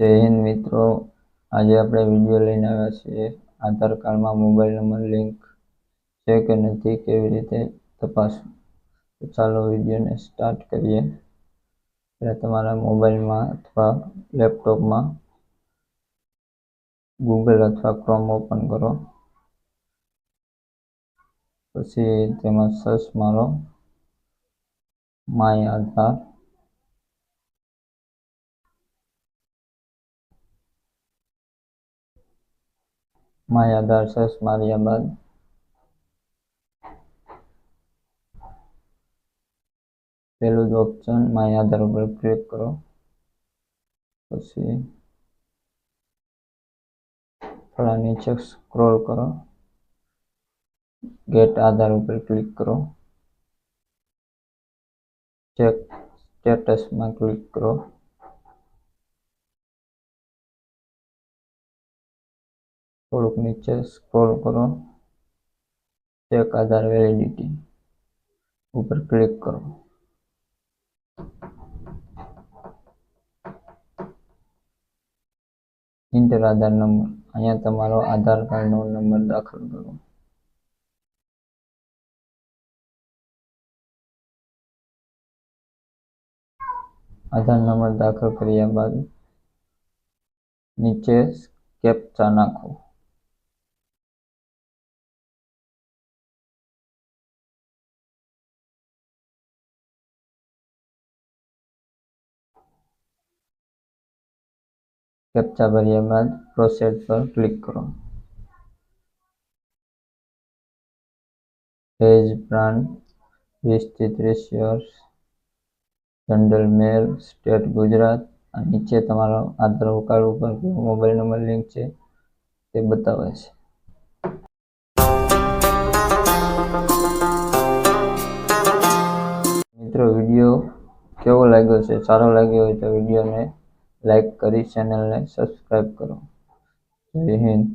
જય હિન્દ મિત્રો. આજે આપણે વીડિયો લઈને આવ્યા છીએ. આધાર કાર્ડમાં મોબાઈલ નંબર લિંક છે કે નથી કેવી રીતે તપાસવું? ચાલો વિડીયોને સ્ટાર્ટ કરીએ. એટલે તમારા મોબાઈલમાં અથવા લેપટોપમાં ગૂગલ અથવા ક્રોમ ઓપન કરો. પછી તેમાં સર્ચ મારો my Aadhaar my Aadhaar search માર્યા બાદ પેલું જ ઓપ્શન માય આધાર ઉપર ક્લિક કરો. પછી થોડા નીચે સ્ક્રોલ કરો. ગેટ આધાર ઉપર ક્લિક કરો. ચેક સ્ટેટસમાં ક્લિક કરો. થોડુંક નીચે સ્ક્રોલ કરો. ચેક આધાર વેલિડિટી ઉપર ક્લિક કરો. ઇન્ટર આધાર નંબર અહીંયા તમારો આધાર કાર્ડનો નંબર દાખલ કરો. આધાર નંબર દાખલ કર્યા બાદ નીચે કેપ્ચા નાખો. કેપ્ચા ભર્યા બાદ પ્રોસેસ પર ક્લિક કરો. પેજ બ્રાન્ડ વીસથી ત્રીસ years general male state Gujarat, આ નીચે તમારો આધાર કાર્ડ ઉપર મોબાઈલ નંબર લિંક છે, તે બતાવે છે. મિત્રો વીડિયો કેવો લાગ્યો છે? સારો લાગ્યો હોય તો વિડીયોને લાઈક કરી ચેનલને સબસ્ક્રાઈબ કરો. જય હિન્દ.